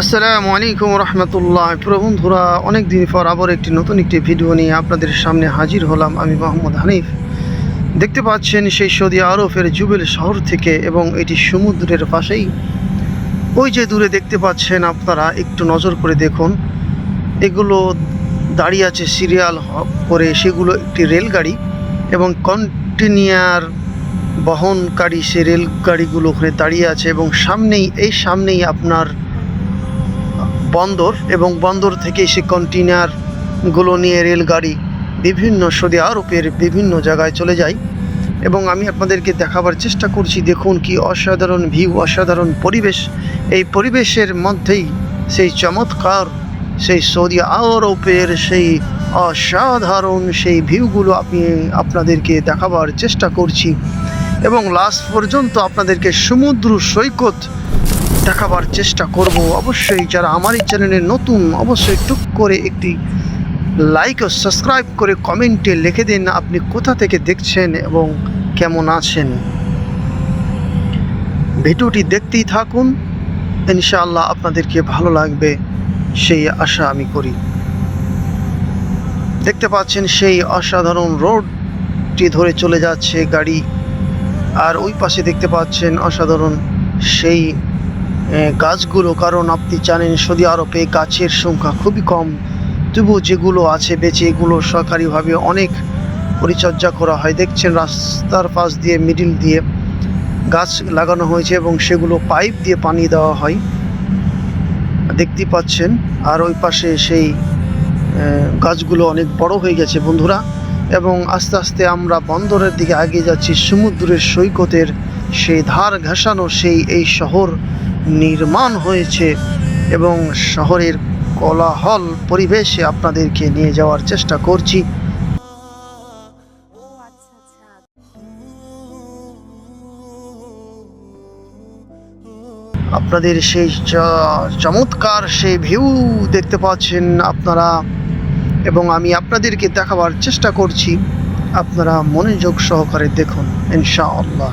আসসালামু আলাইকুম রহমতুল্লাহ। প্রিয় বন্ধুরা অনেক দিন পর আবার একটি নতুন একটি ভিডিও নিয়ে আপনাদের সামনে হাজির হলাম আমি মোহাম্মদ হানিফ। দেখতে পাচ্ছেন সেই সৌদি আরবের জুবেল শহর থেকে এবং এটি সমুদ্রের পাশেই। ওই যে দূরে দেখতে পাচ্ছেন আপনারা, একটু নজর করে দেখুন। এগুলো দাঁড়িয়ে আছে সিরিয়াল করে সেগুলো একটি রেলগাড়ি এবং কন্টিনিয়ার বহনকারী সে রেলগাড়িগুলো ওখানে দাঁড়িয়ে আছে এবং সামনেই, এই সামনেই আপনার বন্দর এবং বন্দর থেকে সে কন্টেনারগুলো নিয়ে রেলগাড়ি বিভিন্ন সৌদি আরবের বিভিন্ন জায়গায় চলে যায়। এবং আমি আপনাদেরকে দেখাবার চেষ্টা করছি, দেখুন কি অসাধারণ ভিউ অসাধারণ পরিবেশ। এই পরিবেশের মধ্যেই সেই চমৎকার সেই সৌদি আরবের সেই অসাধারণ সেই ভিউগুলো আমি আপনাদেরকে দেখাবার চেষ্টা করছি। এবং লাস্ট পর্যন্ত আপনাদেরকে সমুদ্র সৈকত দেখাবার চেষ্টা করব। অবশ্যই যারা আমার এই চ্যানেলে নতুন, অবশ্যই টুক করে একটি লাইক ও সাবস্ক্রাইব করে কমেন্টে লিখে দিন আপনি কোথা থেকে দেখছেন এবং কেমন আছেন। ভিডিওটি দেখতেই থাকুন। ইনশাআল্লাহ আপনাদেরকে ভালো লাগবে, সেই আশা আমি করি। দেখতে পাচ্ছেন সেই অসাধারণ রোডটি ধরে চলে যাচ্ছে গাড়ি। আর ওই পাশে দেখতে পাচ্ছেন অসাধারণ সেই গাছগুলো, কারণ আপনি জানেন সৌদি আরবে গাছের সংখ্যা খুবই কম। তবুও যেগুলো আছে বেঁচে, এগুলো সরকারিভাবে অনেক পরিচর্যা করা হয়। দেখছেন রাস্তার পাশ দিয়ে মিডিল দিয়ে গাছ লাগানো হয়েছে এবং সেগুলো পাইপ দিয়ে পানি দেওয়া হয়। দেখতে পাচ্ছেন, আর ওই পাশে সেই গাছগুলো অনেক বড় হয়ে গেছে বন্ধুরা। এবং আস্তে আস্তে আমরা বন্দরের দিকে এগিয়ে যাচ্ছি। সমুদ্রের সৈকতের সেই ধার ঘেঁষানো সেই এই শহর নির্মাণ হয়েছে এবং শহরের কোলাহল পরিবেশে আপনাদেরকে নিয়ে যাওয়ার চেষ্টা করছি। আপনাদের সেই চমৎকার সেই ভিউ দেখতে পাচ্ছেন আপনারা এবং আমি আপনাদেরকে দেখাবার চেষ্টা করছি। আপনারা মনোযোগ সহকারে দেখুন, ইনশাআল্লাহ।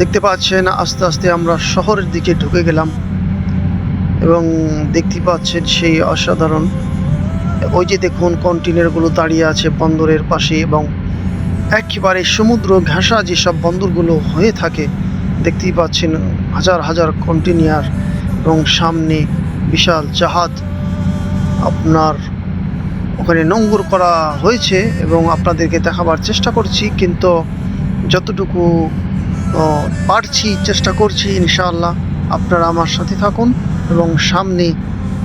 দেখতে পাচ্ছেন, আস্তে আস্তে আমরা শহরের দিকে ঢুকে গেলাম এবং দেখতে পাচ্ছেন সেই অসাধারণ, ওই যে দেখুন কন্টেনারগুলো দাঁড়িয়ে আছে বন্দরের পাশে এবং একেবারে সমুদ্র ঘেঁষা যেসব বন্দরগুলো হয়ে থাকে, দেখতেই পাচ্ছেন হাজার হাজার কন্টেনার এবং সামনে বিশাল জাহাজ আপনার ওখানে নোঙ্গর করা হয়েছে এবং আপনাদেরকে দেখাবার চেষ্টা করছি, কিন্তু যতটুকু পারছি, চেষ্টা করছি ইনশাআল্লাহ। আপনারা আমার সাথে থাকুন এবং সামনে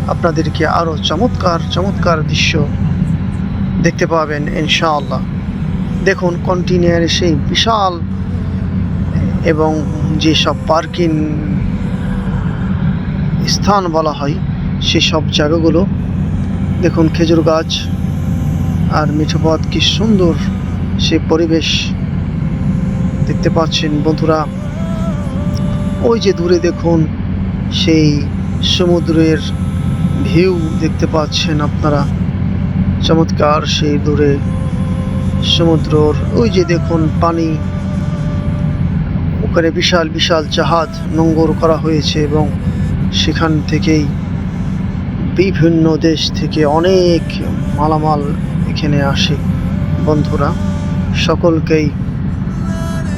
আপনাদেরকে আরও চমৎকার চমৎকার দৃশ্য দেখতে পাবেন ইনশাআল্লাহ। দেখুন কন্টিনিয়ারে সেই বিশাল এবং যেসব পার্কিং স্থান বলা হয় সেসব জায়গাগুলো। দেখুন, খেজুর গাছ আর মিঠো পথ কি সুন্দর সে পরিবেশ। দেখতে পাচ্ছেন বন্ধুরা। ওই যে দূরে দেখুন, সেই সমুদ্রের ভিউ দেখতে পাচ্ছেন আপনারা। চমৎকার সেই দূরে সমুদ্রর, ওই যে দেখুন পানি। ওখানে বিশাল বিশাল জাহাজ নোঙ্গর করা হয়েছে এবং সেখান থেকেই বিভিন্ন দেশ থেকে অনেক মালামাল এখানে আসে বন্ধুরা। সকলকেই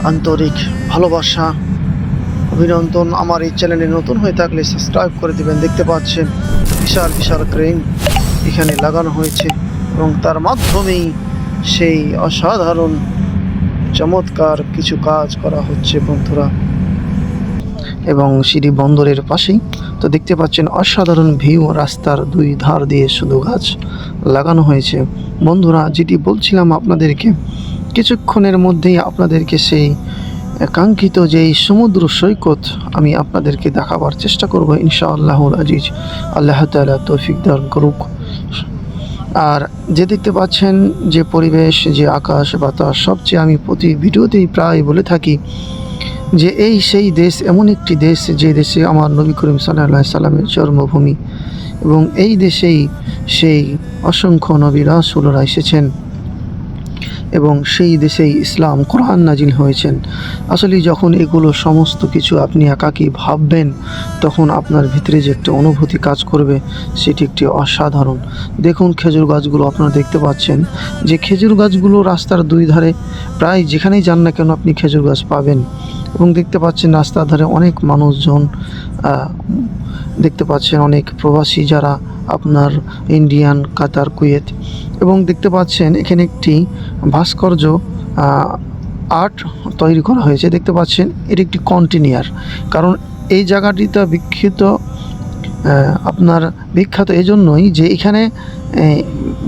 আন্তরিক ভালোবাসা, অভিনন্দন আমার এই চ্যানেলে নতুন হয়ে থাকলে সাবস্ক্রাইব করে দেবেন। দেখতে পাচ্ছেন, বিশাল বিশাল ক্রেন এখানে লাগানো হয়েছে এবং তার মাধ্যমেই সেই অসাধারণ, চমৎকার কিছু কাজ করা হচ্ছে বন্ধুরা। এবং সিঁড়ি বন্দরের পাশেই তো দেখতে পাচ্ছেন অসাধারণ ভিউ রাস্তার দুই ধার দিয়ে শুধু গাছ লাগানো হয়েছে। বন্ধুরা, যেটি বলছিলাম আপনাদেরকে, কিছুক্ষণের মধ্যেই আপনাদেরকে সেই কাঙ্ক্ষিত যেই সমুদ্র সৈকত আমি আপনাদেরকে দেখাবার চেষ্টা করব ইনশাআল্লাহুল আজিজ। আল্লাহ তালা তৌফিক দান করুক। আর যে দেখতে পাচ্ছেন যে পরিবেশ, যে আকাশ, বাতাস, সবচেয়ে আমি প্রতি ভিডিওতেই প্রায় বলে থাকি যে এই সেই দেশ, এমন একটি দেশ যে দেশে আমার নবী করিম সাল্লাহ সাল্লামের জন্মভূমি এবং এই দেশেই সেই অসংখ্য নবী রাসুলরা এসেছেন। এবং সেই দেশেই ইসলাম, কোরআন নাজিল হয়েছেন। আসলে যখন এগুলো সমস্ত কিছু আপনি একাকী ভাববেন, তখন আপনার ভিতরে যে একটা অনুভূতি কাজ করবে, সেটি একটি অসাধারণ। দেখুন খেজুর গাছগুলো, আপনারা দেখতে পাচ্ছেন যে খেজুর গাছগুলো রাস্তার দুই ধারে প্রায় যেখানেই যান না কেন আপনি খেজুর গাছ পাবেন। এবং দেখতে পাচ্ছেন রাস্তার ধারে অনেক মানুষজন দেখতে পাচ্ছেন অনেক প্রবাসী যারা আপনার ইন্ডিয়ান কাতার কুয়েত এবং দেখতে পাচ্ছেন এখানে একটি ভাস্কর্য আর্ট তৈরি করা হয়েছে। দেখতে পাচ্ছেন এটি একটি কন্টিনিয়ার কারণ এই জায়গাটিতে আহ, আপনার বিখ্যাত এজন্যই যে এখানে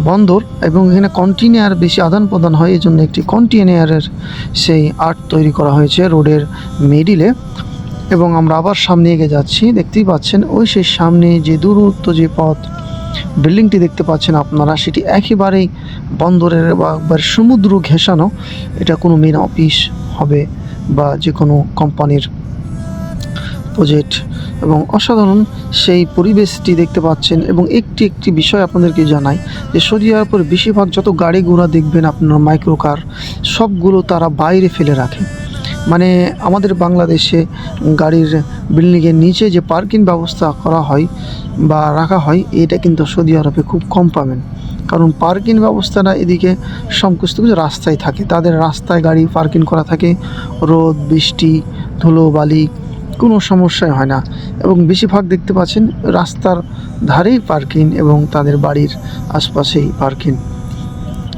বন্দর এবং এখানে কন্টিনিয়ার বেশি আদান প্রদান হয়। এই জন্য একটি কন্টিনিয়ারের সেই আর্ট তৈরি করা হয়েছে রোডের মিডিলে। এবং আমরা আবার সামনে এগিয়ে যাচ্ছি। দেখতেই পাচ্ছেন, ওই সেই সামনে যে দূরত্ব, যে পথ, বিল্ডিংটি দেখতে পাচ্ছেন আপনারা, সেটি একেবারেই বন্দরের বা একবার সমুদ্র ঘেঁষানো। এটা কোনো মেন অফিস হবে বা যে কোনো কোম্পানির প্রজেক্ট এবং অসাধারণ সেই পরিবেশটি দেখতে পাচ্ছেন। এবং একটি একটি বিষয় আপনাদেরকে জানাই যে সৌদি আরবের বেশিরভাগ যত গাড়ি ঘোড়া দেখবেন আপনার মাইক্রো কার সবগুলো তারা বাইরে ফেলে রাখে। মানে আমাদের বাংলাদেশে গাড়ির বিল্ডিংয়ের নিচে যে পার্কিং ব্যবস্থা করা হয় বা রাখা হয়, এটা কিন্তু সৌদি আরবে খুব কম পাবেন। কারণ পার্কিং ব্যবস্থাটা এদিকে সমস্ত কিছু রাস্তায় থাকে। তাদের রাস্তায় গাড়ি পার্কিং করা থাকে। রোদ, বৃষ্টি, ধুলো, বালি, কোনো সমস্যাই হয় না। এবং বেশিরভাগ দেখতে পাচ্ছেন রাস্তার ধারেই পার্কিং এবং তাদের বাড়ির আশপাশেই পার্কিং।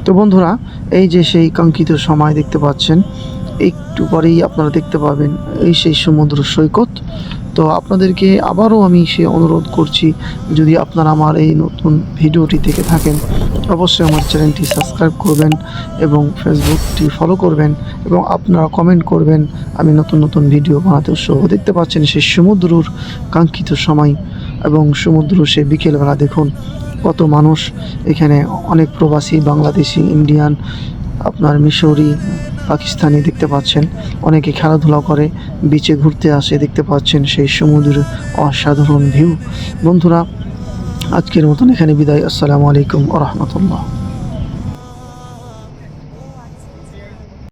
তো বন্ধুরা, এই যে সেই কাঙ্ক্ষিত সময় দেখতে পাচ্ছেন একটু পরেই আপনারা দেখতে পাবেন এই সেই সমুদ্র সৈকত। তো আপনাদেরকে আবারও আমি সে অনুরোধ করছি, যদি আপনারা আমার এই নতুন ভিডিওটি থেকে থাকেন, অবশ্যই আমার চ্যানেলটি সাবস্ক্রাইব করবেন এবং ফেসবুকটি ফলো করবেন এবং আপনারা কমেন্ট করবেন, আমি নতুন নতুন ভিডিও বানাতে উৎসাহ। দেখতে পাচ্ছেন সেই সমুদ্রর কাঙ্ক্ষিত সময় এবং সমুদ্র সে বিকেলবেলা দেখুন, কত মানুষ। এখানে অনেক প্রবাসী, বাংলাদেশি, ইন্ডিয়ান, আপনার মিশরি পাকিস্তানি দেখতে পাচ্ছেন। অনেকে খেলাধুলা করে বিচে ঘুরতে আসে, দেখতে পাচ্ছেন সেই সমুদ্রের অসাধারণ ভিউ বন্ধুরা, আজকের মতন এখানে বিদায়। আসসালামু আলাইকুম আ রহমতুল্লাহ।